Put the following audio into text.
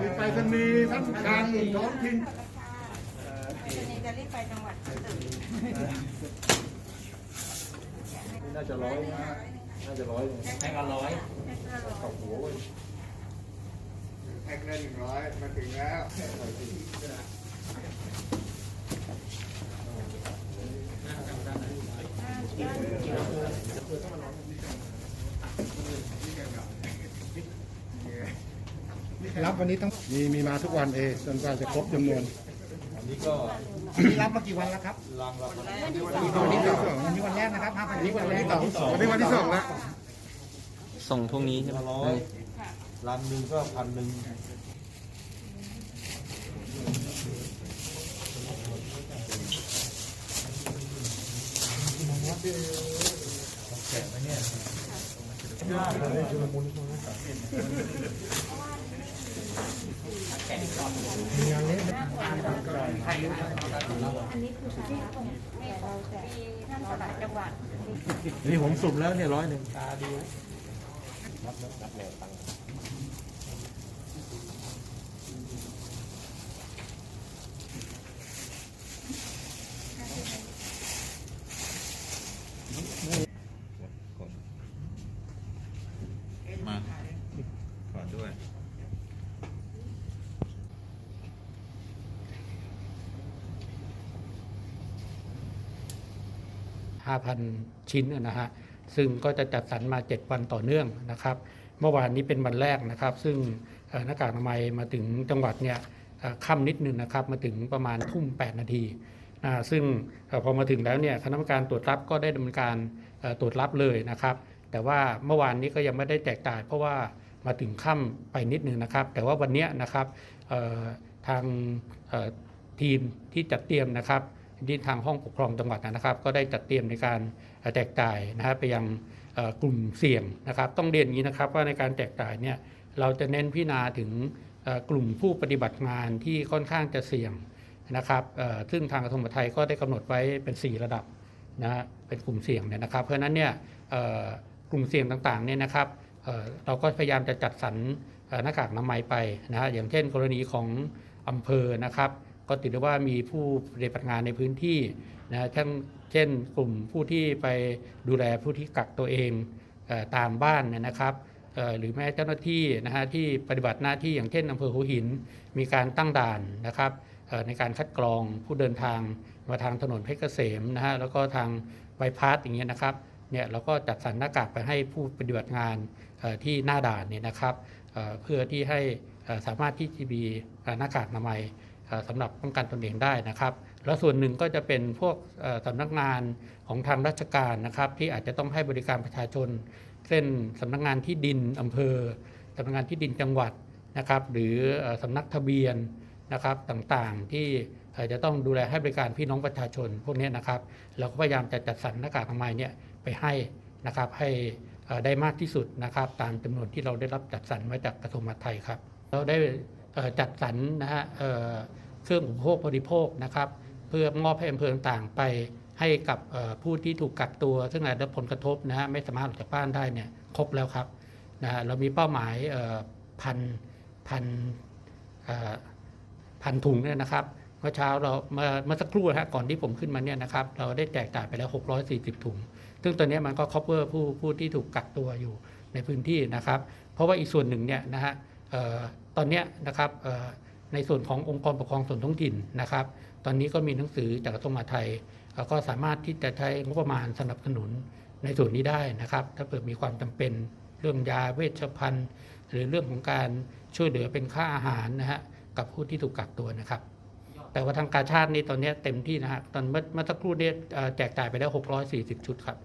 มีไปรษณีทั้งการท้องถิ่นจะรีบไปจังหวัดน่าจะร้อยนะน่าจะร้อยเลยให้กันร้อยขอบหัวแพ็คละหนึ่งร้อยมาถึงแล้ว รับวันนี้ต้องมีมีมาทุกวันเองจนกว่าจะครบจำนวนอันนี้ก็นี่รับมากี่วันแล้วครับรางวัลวันที่สองวันนี้วันแรกนะครับห้าพันนี้วันแรกวันนี้วันที่สองแล้วส่งพรุ่งนี้ใช่ไหมร้อยรังหนึ่งก็พันหนึ่งมีท่านสลายจังหวัด นี่ผมสุ่มแล้วเนี่ยร้อยหนึ่ง มาขอด้วย 5,000 ชิ้นนะฮะซึ่งก็จะจัดสรรมา 7 วันต่อเนื่องนะครับ เมื่อวานนี้เป็นวันแรกนะครับ ซึ่งหน้ากากอนามัยมาถึงจังหวัดเนี่ยค่ำนิดนึงนะครับมาถึงประมาณทุ่ม 8 นาทีซึ่งพอมาถึงแล้วเนี่ยคณะกรรมการตรวจรับก็ได้ดำเนินการตรวจรับเลยนะครับ แต่ว่าเมื่อวานนี้ก็ยังไม่ได้แจกจ่าย เพราะว่ามาถึงค่ำไปนิดนึงนะครับ แต่ว่าวันนี้นะครับทางทีมที่จัดเตรียมนะครับ ที่ทางห้องปกครองจังหวัดนะครับ ก็ได้จัดเตรียมในการแจกจ่ายนะครับไปยังกลุ่มเสี่ยงนะครับ ต้องเรียนอย่างนี้นะครับว่าในการแจกจ่ายเนี่ยเราจะเน้นพิจารณาถึงกลุ่มผู้ปฏิบัติงานที่ค่อนข้างจะเสี่ยงนะครับซึ่งทางกระทรวงมหาดไทยก็ได้กำหนดไว้เป็น 4 ระดับนะฮะเป็นกลุ่มเสี่ยงเนี่ยนะครับ เพราะฉะนั้นเนี่ยกลุ่มเสี่ยงต่างๆเนี่ยนะครับเราก็พยายามจะจัดสรรหน้ากากอนามัยไปนะฮะอย่างเช่น กรณีของอำเภอนะครับ ก็ถือได้ว่ามีผู้ปฏิบัติงานในพื้นที่นะเช่นเช่นกลุ่มผู้ที่ไปดูแลผู้ที่กักตัวเองเออตามบ้านเนยนะครับหรือแม้เจ้าหน้าที่นะฮะที่ปฏิบัติหน้าที่อย่างเช่นอำเภอหัวหิน มีการตั้งด่านนะครับในการคัดกรองผู้เดินทางมาทางถนนเพชรเกษมนะฮะแล้วก็ทางไบพาสอย่างเงี้ยนะครับเนี่ยเราก็จัดสรรหน้ากากไปให้ผู้ปฏิบัติงานที่หน้าด่านเนี่ยนะครับเพื่อที่ให้สามารถที่จะมีหน้ากากอนามัยเอ่อ สำหรับป้องกันตนเองได้นะครับ แล้วส่วนหนึ่งก็จะเป็นพวกเอ่อสำนักงานของทางราชการนะครับ ที่อาจจะต้องให้บริการประชาชน เช่นสำนักงานที่ดินอำเภอสำนักงานที่ดินจังหวัดนะครับ หรือเอ่อสำนักทะเบียนนะครับต่างๆที่อ่อจะต้องดูแลให้บริการพี่น้องประชาชนพวกนี้นะครับ เราก็พยายามจะจัดสรรหน้ากากอนามัยเนี่ยไปให้นะครับให้ได้มากที่สุดนะครับ ตามจำนวนที่เราได้รับจัดสรรมาจากกระทรวงมหาดไทยครับ เราได้จัดสรรนะฮะ เครื่องอุปโภคบริโภคนะครับ เพื่อมอบให้อำเภอต่างๆ ไปให้กับผู้ที่ถูกกักตัว ซึ่งอาจได้รับผลกระทบนะฮะไม่สามารถออกจากบ้านได้เนี่ยครบแล้วครับนะฮะเรามีเป้าหมายพันพันพันถุงเนี่ยนะครับเมื่อเช้าเราเมื่อเมื่อสักครู่ฮะก่อนที่ผมขึ้นมาเนี่ยนะครับ เราได้แจกจ่ายไปแล้ว 640 ถุง ซึ่งตอนนี้มันก็ cover ผู้ผู้ที่ถูกกักตัวอยู่ในพื้นที่นะครับ เพราะว่าอีกส่วนหนึ่งเนี่ยนะฮะตอนเนี้ยนะครับ ในส่วนขององค์กรปกครองส่วนท้องถิ่นนะครับ ตอนนี้ก็มีหนังสือจากกระทรวงมหาดไทยก็สามารถที่จะใช้งบประมาณสนับสนุนในส่วนนี้ได้นะครับ ถ้าเกิดมีความจำเป็นเรื่องยาเวชภัณฑ์ หรือเรื่องของการช่วยเหลือเป็นค่าอาหารนะฮะกับผู้ที่ถูกกักตัวนะครับ แต่ว่าทางการชาตินี่ตอนนี้เต็มที่นะฮะตอนเมื่อสักครู่เนี้แจกจ่ายไปแล้ว 640 ชุดครับ